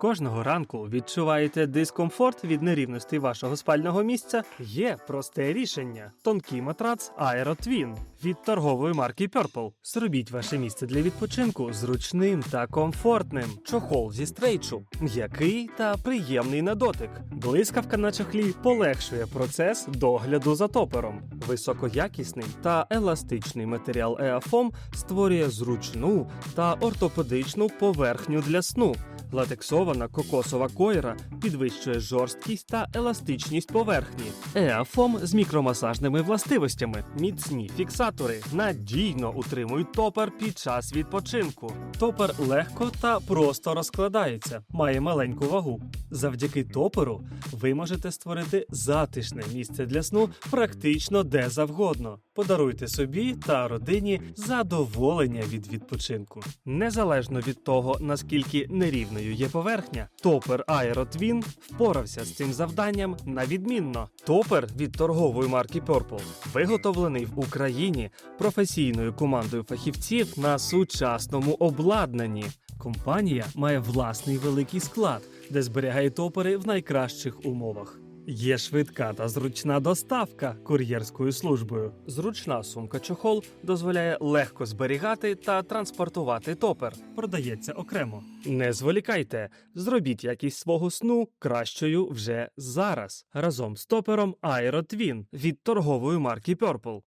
Кожного ранку відчуваєте дискомфорт від нерівностей вашого спального місця? Є просте рішення: тонкий матрац AeroTwin від торгової марки Purple. Зробіть ваше місце для відпочинку зручним та комфортним. Чохол зі стрейчу, м'який та приємний на дотик. Блискавка на чохлі полегшує процес догляду за топером. Високоякісний та еластичний матеріал EAFOAM створює зручну та ортопедичну поверхню для сну. Латексована кокосова койра підвищує жорсткість та еластичність поверхні. Еафом з мікромасажними властивостями, міцні фіксатори надійно утримують топер під час відпочинку. Топер легко та просто розкладається, має маленьку вагу. Завдяки топеру ви можете створити затишне місце для сну практично де завгодно. Подаруйте собі та родині задоволення від відпочинку. Незалежно від того, наскільки нерівною є поверхня, топер AeroTwin впорався з цим завданням на відмінно. Топер від торгової марки Purple виготовлений в Україні професійною командою фахівців на сучасному обладнанні. Компанія має власний великий склад, де зберігає топери в найкращих умовах. Є швидка та зручна доставка кур'єрською службою. Зручна сумка чохол дозволяє легко зберігати та транспортувати топер. Продається окремо. Не зволікайте, зробіть якість свого сну кращою вже зараз разом з топером AeroTwin від торгової марки Purple.